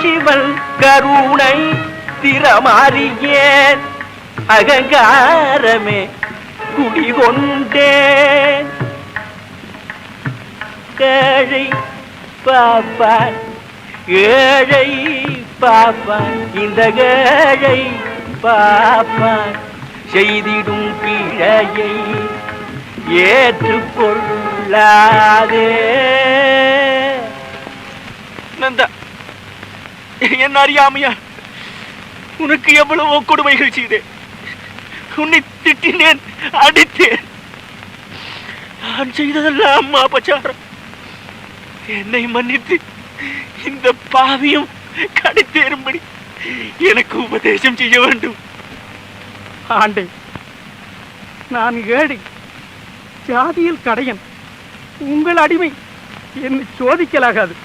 சிவன் கருணை திறமாறியேன். அகங்காரமே குடிகொண்டேன். ஏழை பாப்பான் ஏழை பாப்பான் இந்த ஏழை பாப்பான் செய்திடும் பிழையை ஏற்றுக்கொள்ளாதே. நந்தா என் அறியாமையா உனக்கு எவ்வளவோ கொடுமைகள் செய்தேன். உன்னை திட்டினேன் அடித்தேன். நான் செய்ததெல்லாம் அம்மா பச்சாரம் என்னை மன்னித்து இந்த பாவியும் கடைத்தேறும்படி எனக்கு உபதேசம் செய்ய வேண்டும். ஆண்டே நான் ஏழை ஜாதியில் கடையன். உங்கள் அடிமை என்னை சோதிக்கலாகாது.